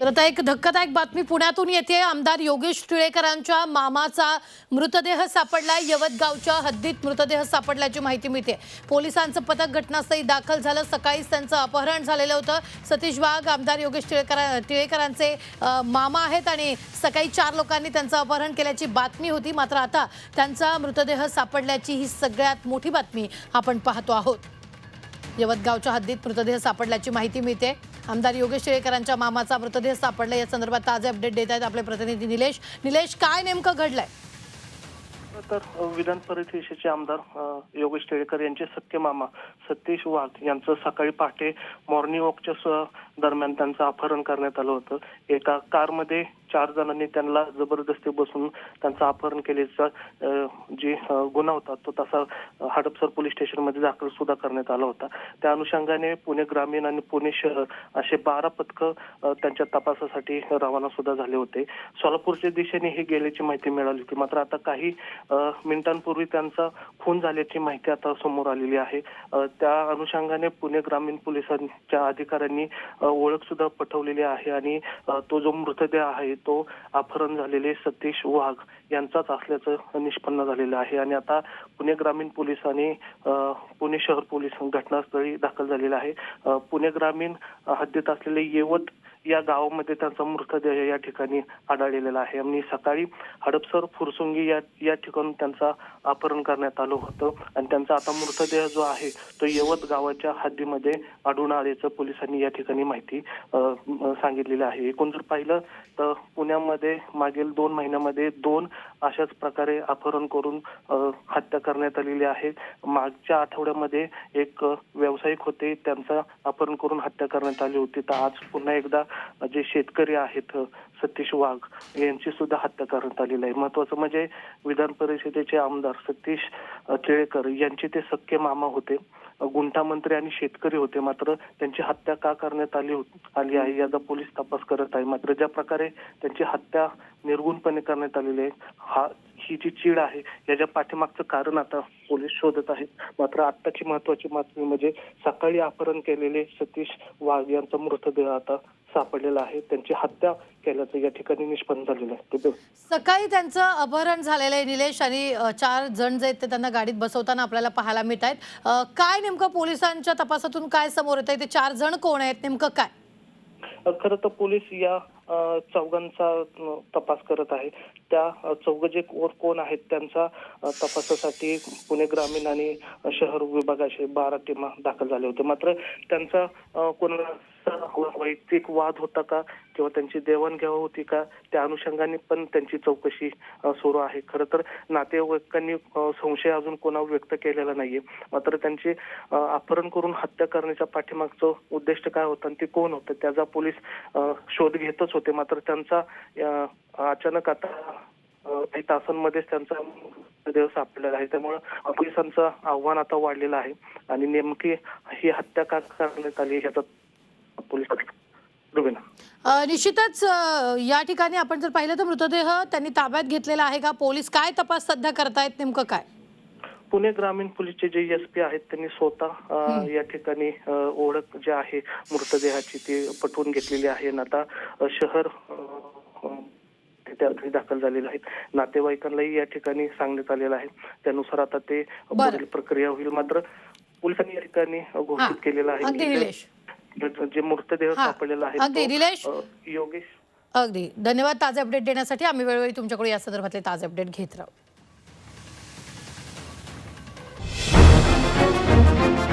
तर आता एक धक्कादायक बातमी पुण्यातून येते. आमदार योगेश टिळेकरांच्या मामाचा मृतदेह सापडला यवतगावच्या हद्दीत मृतदेह सापडल्याची माहिती मिळते. पोलिसांचं पथक घटनास्थळी दाखल झालं. सकाळीच त्यांचं अपहरण झालेलं होतं. सतीश वाघ आमदार योगेश टिळेकर टिळेकरांचे मामा आहेत आणि सकाळी चार लोकांनी त्यांचं अपहरण केल्याची बातमी होती. मात्र आता त्यांचा मृतदेह सापडल्याची ही सगळ्यात मोठी बातमी आपण पाहतो आहोत. यवतगावच्या हद्दीत मृतदेह सापडल्याची माहिती मिळते. आमदार योगेश टिळेकरांच्या मामाचा मृतदेह सापडला. या संदर्भात ताजे अपडेट देत आहेत आपले प्रतिनिधी निलेश. निलेश काय नेमकं घडलंय? तर विधान परिषदेचे आमदार योगेश टिळेकर यांचे सख्खे मामा सतीश वाघ यांचं सकाळी पहाटे मॉर्निंग वॉकच्या स- दरम्यान त्यांचं अपहरण करण्यात आलं होतं. एका कारमध्ये चार जणांनी त्यांना जबरदस्ती बसून त्यांचं अपहरण केल्याचा जे गुन्हा होता तो तसा हडपसर पोलीस स्टेशनमध्ये दाखल सुद्धा करण्यात आला होता. त्या अनुषंगाने पुणे ग्रामीण आणि पुणे शहर असे बारा पथकं त्यांच्या तपासासाठी रवाना सुद्धा झाले होते. सोलापूरच्या दिशेने हे गेल्याची माहिती मिळाली होती. मात्र आता काही मिनिटांपूर्वी त्यांचा खून झाल्याची माहिती आता समोर आलेली आहे. त्या अनुषंगाने पुणे ग्रामीण पोलिसांच्या अधिकाऱ्यांनी ओळख सुद्धा पटवलेली आहे आणि तो जो मृतदेह आहे तो अपहरण झालेले सतीश वाघ यांचाच असल्याचं निष्पन्न झालेलं आहे. आणि आता पुणे ग्रामीण पोलीस आणि पुणे शहर पोलीस घटनास्थळी दाखल झालेला आहे. पुणे ग्रामीण हद्दीत असलेले येवत या गावामध्ये त्यांचा मृतदेह या ठिकाणी आढळलेला आहे. आणि सकाळी हडपसर फुरसुंगी या या ठिकाणी त्यांचा अपहरण करण्यात आलं होतं. आणि त्यांचा आता मृतदेह जो आहे तो यवत गावाच्या हद्दीमध्ये आढळून आल्याचं पोलिसांनी या ठिकाणी माहिती सांगितलेली आहे. एकूण जर पाहिलं तर पुण्यामध्ये मागील दोन महिन्यामध्ये दोन अशाच प्रकारे अपहरण करून हत्या करण्यात आलेली आहे. मागच्या आठवड्यामध्ये एक व्यावसायिक होते त्यांचा अपहरण करून हत्या करण्यात आली होती. तर आज पुन्हा एकदा जे शेतकरी आहेत सतीश वाघ यांची सुद्धा हत्या करण्यात आलेली आहे. महत्वाचं म्हणजे विधान परिषदेचे आमदार सतीश अ, टिळेकर यांचे ते सख्खे मामा होते. गुंठामंत्री गुंठा मंत्री आणि शेतकरी होते. मात्र त्यांची हत्या का करण्यात आली आली आहे याचा पोलीस तपास करत आहे. मात्र ज्या प्रकारे त्यांची हत्या निर्गुणपणे करण्यात आलेली आहे हा ही जी चीड आहे याच्या पाठीमागचं कारण आता पोलीस शोधत आहेत. मात्र आत्ताची महत्वाची बातमी म्हणजे सकाळी अपहरण केलेले सतीश वाघ यांचा मृतदेह आता सापडलेला आहे. त्यांची हत्या केल्याचं या ठिकाणी निष्पन्न झालेलं आहे. सकाळी त्यांचं अपहरण झालेलं आहे निलेश आणि चार जण जे आहेत ते त्यांना गाडीत बसवताना आपल्याला पाहायला मिळत आहेत. काय नेमकं पोलिसांच्या तपासातून काय समोर येत आहे ते चार जण कोण आहेत? नेमकं काय? खरं तर पोलीस या चौघांचा तपास करत आहे. त्या चौघ जे कोण कोण आहेत त्यांचा तपासासाठी पुणे ग्रामीण आणि शहर विभागाचे बारा टीमा दाखल झाले होते. मात्र त्यांचा कोणाला वैयक्तिक वाद होता का किंवा त्यांची देवाणघेवाण होती का त्या अनुषंगाने पण त्यांची चौकशी सुरू आहे. खरं तर नातेवाईकांनी संशय अजून कोणावर व्यक्त केलेला नाहीये. मात्र त्यांची अपहरण करून हत्या करण्याच्या पाठीमागचं उद्दिष्ट काय होतं आणि ते कोण होतं त्याचा पोलीस शोध घेतच होते. मात्र त्यांचा अचानक आता काही तासांमध्येच त्यांचा मृतदेह सापडलेला आहे. त्यामुळं पोलिसांचं आव्हान आता वाढलेलं आहे. आणि नेमकी ही हत्या का करण्यात आली ह्याचा पोलीस निश्चितच या ठिकाणी आपण जर पाहिलं तर मृतदेह त्यांनी ताब्यात घेतलेला आहे का? पोलीस काय तपास सध्या करतायत? नेमकं काय? पुणे ग्रामीण पोलीसचे जे एस पी आहेत त्यांनी स्वतः या ठिकाणी ओळख जी आहे मृतदेहाची ती पटवून घेतलेली आहे. आणि आता शहर दाखल झालेले आहेत. नातेवाईकांनाही या ठिकाणी सांगण्यात आलेलं आहे. त्यानुसार आता ते. पुढील प्रक्रिया होईल. मात्र पोलिसांनी या ठिकाणी. घोषित केलेलं आहे. निलेश जे- मृतदेह. सापडलेला आहे योगेश. अगदी. धन्यवाद ताजे अपडेट देण्यासाठी. आम्ही वेळोवेळी तुमच्याकडे या संदर्भातले ताजे अपडेट घेत राहू. Thank you.